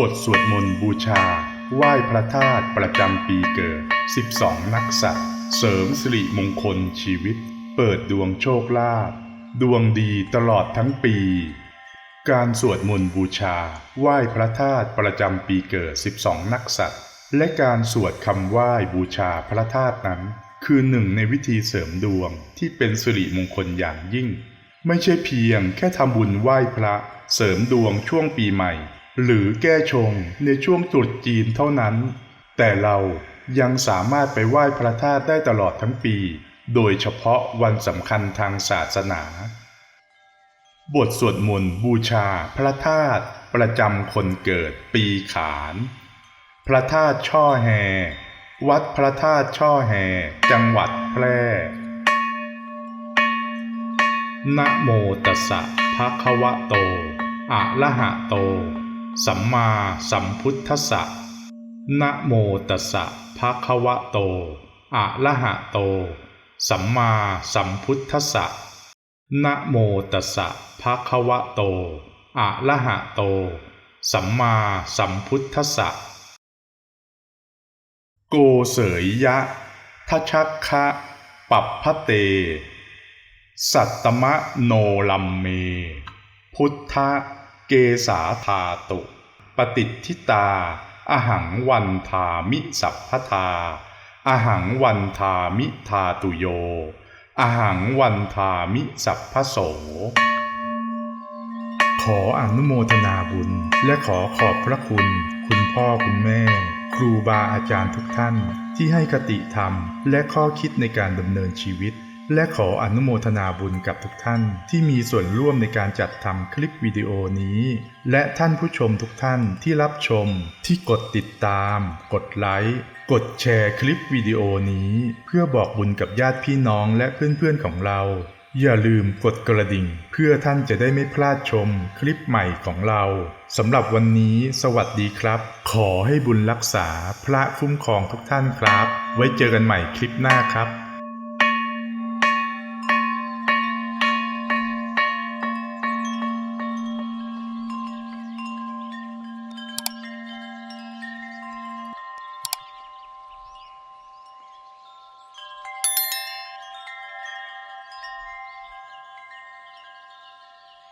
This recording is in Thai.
บทสวดมนต์บูชา ไหว้พระธาตุประจำปีเกิด 12 นักษัตร์เสริมสิริมงคลชีวิต เปิดดวงโชคลาภดวงดีตลอดทั้งปี การสวดมนต์บูชา ไหว้พระธาตุประจำปีเกิด 12 นักษัตร์และการสวดคำไหว้บูชาพระธาตุนั้น คือหนึ่งในวิธีเสริมดวงที่เป็นสิริมงคลอย่างยิ่ง ไม่ใช่เพียงแค่ทำบุญไหว้พระเสริมดวงช่วงปีใหม่ หรือแก้ชงในช่วงตรุษจีนเท่านั้น แต่เรายังสามารถไปไหว้พระธาตุได้ตลอดทั้งปี โดยเฉพาะวันสำคัญทางศาสนา บทสวดมนต์บูชาพระธาตุประจำคนเกิดปีขาน พระธาตุช่อแฮ วัดพระธาตุช่อแฮ จังหวัดแพร่นะโมตัสสะภะคะวะโต อะระหะโต สัมมาสัมพุทธัสสะนะโมตัสสะภะคะวะโต อะระหะโต สัมมาสัมพุทธัสสะนะโมตัสสะภะคะวะโต อะระหะโต สัมมาสัมพุทธัสสะ โกเสยยะทชักคะปัปพะเต สัตตมะโนลัมเม พุทธ เกสาธาตุ ปฏิทิตา อหังวันทามิสัพพทา อหังวันทามิทาตุโย อหังวันทามิสัพพโส ขออนุโมทนาบุญ และขอขอบพระคุณ คุณพ่อคุณแม่ ครูบาอาจารย์ทุกท่าน ที่ให้คติธรรม และข้อคิดในการดำเนินชีวิต และขออนุโมทนาบุญกับทุกท่านที่มีส่วนร่วมในการจัดทำคลิปวิดีโอนี้ และท่านผู้ชมทุกท่านที่รับชม ที่กดติดตาม กดไลค์ กดแชร์คลิปวิดีโอนี้ เพื่อบอกบุญกับญาติพี่น้องและเพื่อนๆของเรา อย่าลืมกดกระดิ่ง เพื่อท่านจะได้ไม่พลาดชมคลิปใหม่ของเราสำหรับวันนี้ สวัสดีครับ ขอให้บุญรักษาพระคุ้มครองทุกท่านครับ ไว้เจอกันใหม่คลิปหน้าครับ